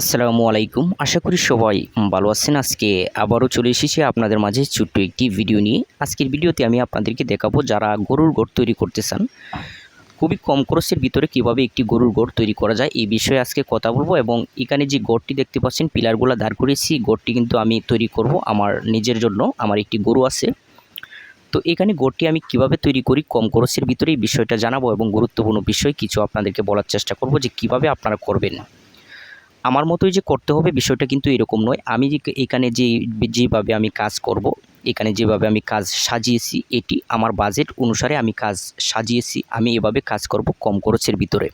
আসসালামু আলাইকুম। আশা করি সবাই ভালো আছেন। আজকে আবারও চলে এসেছি আপনাদের মাঝে ছোট্ট একটি ভিডিও নিয়ে। আজকের ভিডিওতে আমি আপনাদেরকে দেখাবো যারা গরুর গোড় তৈরি করতে চান, খুবই কম খরচের ভিতরে কীভাবে একটি গরুর গোড় তৈরি করা যায় এই বিষয়ে আজকে কথা বলব এবং এখানে যে গোড়টি দেখতে পাচ্ছেন, পিলারগুলো দাঁড় করেছি গোড়টি কিন্তু আমি তৈরি করব আমার নিজের জন্য, আমার একটি গরু আছে। তো এখানে গোড়টি আমি কীভাবে তৈরি করি, কম খরচের ভিতরে এই বিষয়টা জানাব এবং গুরুত্বপূর্ণ বিষয় কিছু আপনাদেরকে বলার চেষ্টা করব যে কীভাবে আপনারা করবেন। আমার মতোই যে করতে হবে বিষয়টা কিন্তু এরকম নয়। আমি যে এখানে যে, যেভাবে আমি কাজ করব, এখানে যেভাবে আমি কাজ সাজিয়েছি, এটি আমার বাজেট অনুসারে আমি কাজ সাজিয়েছি, আমি এভাবে কাজ করব কম খরচের ভিতরে।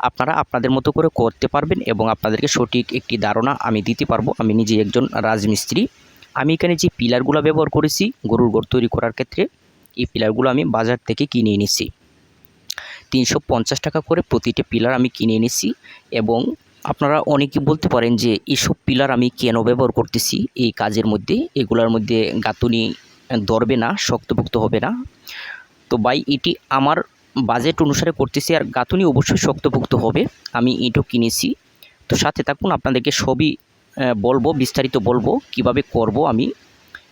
আপনারা আপনাদের মতো করে করতে পারবেন এবং আপনাদেরকে সঠিক একটি ধারণা আমি দিতে পারব। আমি নিজে একজন রাজমিস্ত্রি। আমি এখানে যে পিলারগুলো ব্যবহার করেছি, গরুর ঘর তৈরি করার ক্ষেত্রে, এই পিলারগুলো আমি বাজার থেকে কিনে এনেছি। তিনশো পঞ্চাশ টাকা করে প্রতিটি পিলার আমি কিনে এনেছি এবং আপনারা অনেকে বলতে পারেন যে এসব পিলার আমি কেন ব্যবহার করতেছি? এই কাজের মধ্যে, এগুলোর মধ্যে গাঁথুনি ধরবে না, শক্তপোক্ত হবে না। তো বাই এটি আমার বাজেট অনুসারে করতেছি আর গাঁথুনি অবশ্যই শক্তপোক্ত হবে। আমি ইটও কিনেছি। তো সাথে থাকুন, আপনাদেরকে সবই বলব, বিস্তারিত বলব, কীভাবে করব আমি।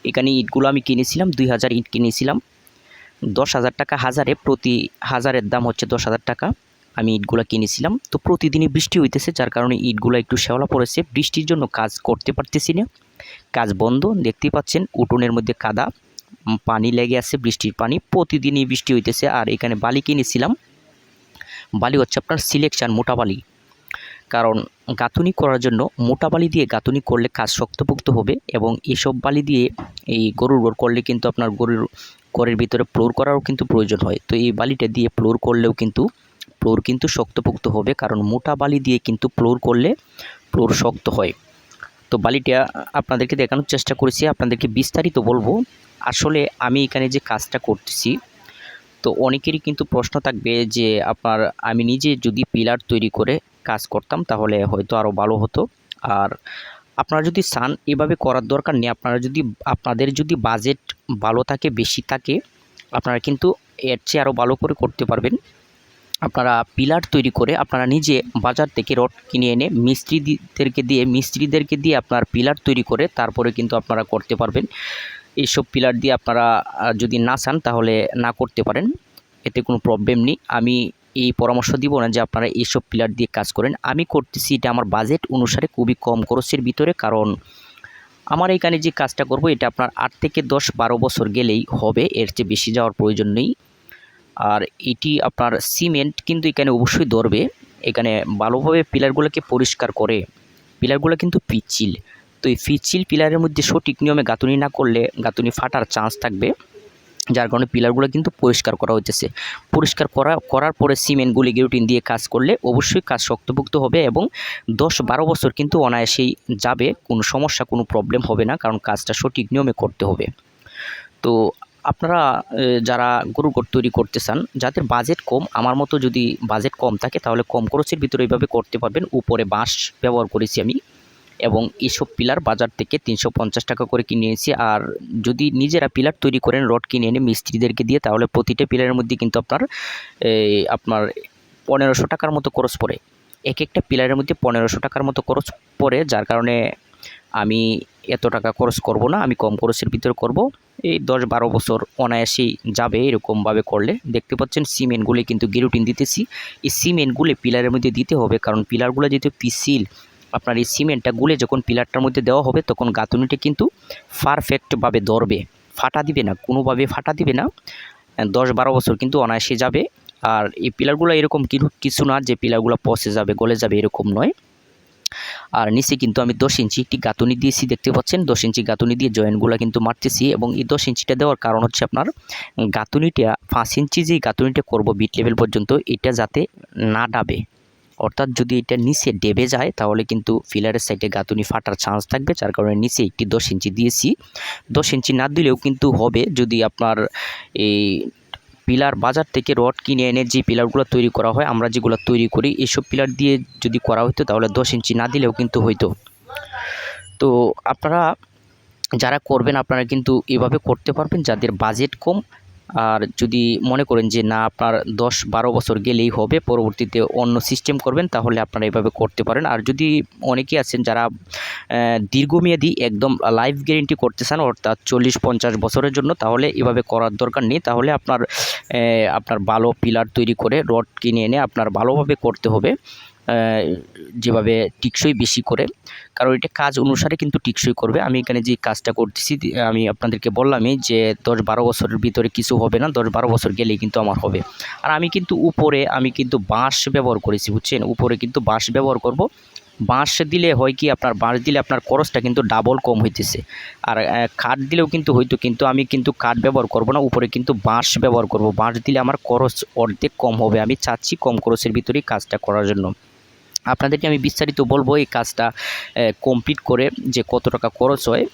এখানে ইটগুলো আমি কিনেছিলাম, দুই হাজার ইট কিনেছিলাম। দশ হাজার টাকা হাজারে, প্রতি হাজারের দাম হচ্ছে দশ হাজার টাকা। আমি ইটগুলো কিনেছিলাম। তো প্রতিদিনই বৃষ্টি হইতেছে, যার কারণে ইটগুলো একটু শ্যাওলা পড়েছে। বৃষ্টির জন্য কাজ করতে পারতেছি না। কাজ বন্ধ, দেখতেই পাচ্ছেন, উঠোনের মধ্যে কাদা পানি লেগে আছে, বৃষ্টির পানি। প্রতিদিনই বৃষ্টি হইতেছে, আর এখানে বালি কিনেছিলাম। বালি হচ্ছে আপনার সিলেকশন মোটা বালি। কারণ গাঁথুনি করার জন্য মোটা বালি দিয়ে গাঁথুনি করলে কাজ শক্তপোক্ত হবে এবং এসব বালি দিয়ে এই গরুর গোড় করলে কিন্তু আপনার গরুর ঘরের ভিতরে ফ্লোর করারও কিন্তু প্রয়োজন হয়। তো এই বালিটা দিয়ে ফ্লোর করলেও কিন্তু ফ্লোর কিন্তু শক্তপোক্ত হবে, কারণ মোটা বালি দিয়ে কিন্তু ফ্লোর করলে ফ্লোর শক্ত হয়। তো বালিটা আপনাদেরকে দেখানোর চেষ্টা করেছি, আপনাদেরকে বিস্তারিত বলব। আসলে আমি এখানে যে কাজটা করতেছি, তো অনেকেরই কিন্তু প্রশ্ন থাকবে যে আপনার আমি নিজে যদি পিলার তৈরি করে কাজ করতাম তাহলে হয়তো আরও ভালো হতো। আর আপনারা যদি চান এভাবে করার দরকার নেই, আপনারা যদি, আপনাদের যদি বাজেট ভালো থাকে, বেশি থাকে, আপনারা কিন্তু এর চেয়ে আরও ভালো করে করতে পারবেন। আপনারা পিলার তৈরি করে আপনারা নিজে বাজার থেকে রড কিনে এনে মিস্ত্রিদেরকে দিয়ে মিস্ত্রিদেরকে দিয়ে আপনার পিলার তৈরি করে তারপরে কিন্তু আপনারা করতে পারবেন। এইসব পিলার দিয়ে আপনারা যদি না চান তাহলে না করতে পারেন। এতে কোনো প্রবলেম নেই। আমি এই পরামর্শ দিব না যে আপনারা এইসব পিলার দিয়ে কাজ করেন। আমি করতেছি এটা আমার বাজেট অনুসারে খুবই কম খরচের ভিতরে কারণ আমার এখানে যে কাজটা করব এটা আপনার আট থেকে দশ বারো বছর গেলেই হবে। এর চেয়ে বেশি যাওয়ার প্রয়োজন নেই। আর এটি আপনার সিমেন্ট, কিন্তু এখানে অবশ্যই ধরবে। এখানে ভালোভাবে পিলারগুলোকে পরিষ্কার করে। পিলারগুলো কিন্তু পিচ্ছিল। তো এই পিচ্ছিল পিলারের মধ্যে সঠিক নিয়মে গাঁথুনি না করলে গাঁথুনি ফাটার চান্স থাকবে। যার কারণে পিলারগুলো কিন্তু পরিষ্কার করা হইতেছে। পরিষ্কার করা, করার পরে সিমেন্টগুলি গিরুটিন দিয়ে কাজ করলে অবশ্যই কাজ শক্তভুক্ত হবে এবং দশ বারো বছর কিন্তু অনায়াসেই যাবে। কোনো সমস্যা, কোনো প্রবলেম হবে না, কারণ কাজটা সঠিক নিয়মে করতে হবে। তো আপনারা যারা গরু গোট তৈরি করতে চান, যাদের বাজেট কম, আমার মতো যদি বাজেট কম থাকে, তাহলে কম খরচের ভিতরে এইভাবে করতে পারবেন। উপরে বাঁশ ব্যবহার করেছি আমি এবং এসব পিলার বাজার থেকে তিনশো পঞ্চাশ টাকা করে কিনে এনেছি। আর যদি নিজেরা পিলার তৈরি করেন, রড কিনে এনে মিস্ত্রিদেরকে দিয়ে, তাহলে প্রতিটা পিলারের মধ্যে কিন্তু আপনার আপনার পনেরোশো টাকার মতো খরচ পড়ে। এক একটা পিলারের মধ্যে পনেরোশো টাকার মতো খরচ পড়ে, যার কারণে আমি এত টাকা খরচ করব না, আমি কম খরচের ভিতরে করব। এই দশ বারো বছর অনায়াসেই যাবে এরকমভাবে করলে। দেখতে পাচ্ছেন, সিমেন্টগুলি কিন্তু গেরুটিন দিতেছি। এই সিমেন্টগুলি পিলারের মধ্যে দিতে হবে, কারণ পিলারগুলো যেহেতু পিসিল আপনার এই সিমেন্টটা গুলে যখন পিলারটার মধ্যে দেওয়া হবে, তখন গাঁথুনিটা কিন্তু পারফেক্টভাবে ধরবে। ফাটা দিবে না, কোনোভাবে ফাটা দিবে না। দশ বারো বছর কিন্তু অনায়াসে যাবে। আর এই পিলারগুলো এরকম কিছু- না যে পিলারগুলো পচে যাবে, গলে যাবে, এরকম নয়। আর নিচে কিন্তু আমি দশ ইঞ্চি একটি গাঁথুনি দিয়েছি, দেখতে পাচ্ছেন? দশ ইঞ্চি গাঁথুনি দিয়ে জয়েন্টগুলো কিন্তু মারতেছি এবং এই দশ ইঞ্চিটা দেওয়ার কারণ হচ্ছে আপনার গাঁথুনিটা পাঁচ ইঞ্চি যে গাঁথুনিটা করব বিট লেভেল পর্যন্ত, এটা যাতে না ডাবে। অর্থাৎ যদি এটা নিচে ডেবে যায়, তাহলে কিন্তু ফিলারের সাইডে গাঁথুনি ফাটার চান্স থাকবে, যার কারণে নিচে একটি দশ ইঞ্চি দিয়েছি। দশ ইঞ্চি না দিলেও কিন্তু হবে, যদি আপনার এই পিলার বাজার থেকে রড কিনে এনে যে পিলারগুলো তৈরি করা হয়, আমরা যেগুলো তৈরি করি, এসব পিলার দিয়ে যদি করা হতো তাহলে দশ ইঞ্চি না দিলেও কিন্তু হইতো। তো আপনারা যারা করবেন, আপনারা কিন্তু এভাবে করতে পারবেন। যাদের বাজেট কম আর যদি মনে করেন যে না, আপনার দশ বারো বছর গেলেই হবে, পরবর্তীতে অন্য সিস্টেম করবেন, তাহলে আপনারা এভাবে করতে পারেন। আর যদি অনেকেই আছেন যারা দীর্ঘমেয়াদী একদম লাইফ গ্যারেন্টি করতে চান, অর্থাৎ চল্লিশ পঞ্চাশ বছরের জন্য, তাহলে এভাবে করার দরকার নেই। তাহলে আপনার আপনার ভালো পিলার তৈরি করে, রড কিনে এনে আপনার ভালোভাবে করতে হবে। যেভাবে টিকসই বেশি করে, কারণ এটা কাজ অনুসারে কিন্তু টিকসই করবে। আমি এখানে যে কাজটা করতেছি আমি আপনাদেরকে বললামই যে দশ বারো বছরের ভিতরে কিছু হবে না, দশ বারো বছর গেলেই কিন্তু আমার হবে। আর আমি কিন্তু উপরে, আমি কিন্তু বাঁশ ব্যবহার করেছি, বুঝছেন? উপরে কিন্তু বাঁশ ব্যবহার করব। বাঁশ দিলে হয় কি, আপনার বাঁশ দিলে আপনার খরচটা কিন্তু ডাবল কম হইতেছে। আর কাঠ দিলেও কিন্তু হয়তো কিন্তু আমি কিন্তু কাঠ ব্যবহার করব না, উপরে কিন্তু বাঁশ ব্যবহার করব। বাঁশ দিলে আমার খরচ অর্ধেক কম হবে, আমি চাচ্ছি কম খরচের ভিতরেই কাজটা করার জন্য। আপনাদেরকে আমি বিস্তারিত বলব এই কাজটা কমপ্লিট করে যে কত টাকা খরচ হয়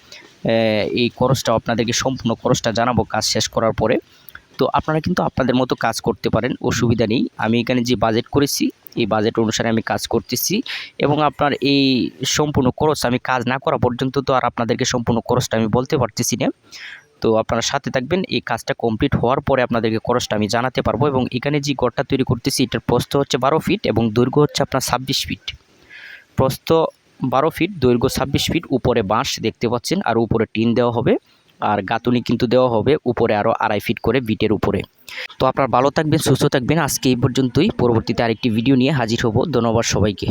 এই খরচটা আপনাদেরকে সম্পূর্ণ খরচটা জানাব, কাজ শেষ করার পরে। তো আপনারা কিন্তু আপনাদের মতো কাজ করতে পারেন, অসুবিধা নেই। আমি এখানে যে বাজেট করেছি, এই বাজেট অনুসারে আমি কাজ করতেছি এবং আপনার এই সম্পূর্ণ খরচ আমি কাজ না করা পর্যন্ত তো আর আপনাদেরকে সম্পূর্ণ খরচটা আমি বলতে পারতেছি না। তো আপনারা সাথে থাকবেন। এই কাজটা কমপ্লিট হওয়ার পরে আপনাদেরকে খরচটা আমি জানাতে পারব এবং এখানে যে ঘরটা তৈরি করতেছি, এটার প্রস্থ হচ্ছে বারো ফিট এবং দৈর্ঘ্য হচ্ছে আপনার ছাব্বিশ ফিট প্রস্থ বারো ফিট দৈর্ঘ্য ছাব্বিশ ফিট উপরে বাঁশ দেখতে পাচ্ছেন আর উপরে টিন দেওয়া হবে আর গাঁথুনি কিন্তু দেওয়া হবে উপরে আরও আড়াই ফিট করে বিটের উপরে। তো আপনার ভালো থাকবেন, সুস্থ থাকবেন। আজকে এই পর্যন্তই। পরবর্তীতে আরেকটি ভিডিও নিয়ে হাজির হব। ধন্যবাদ সবাইকে।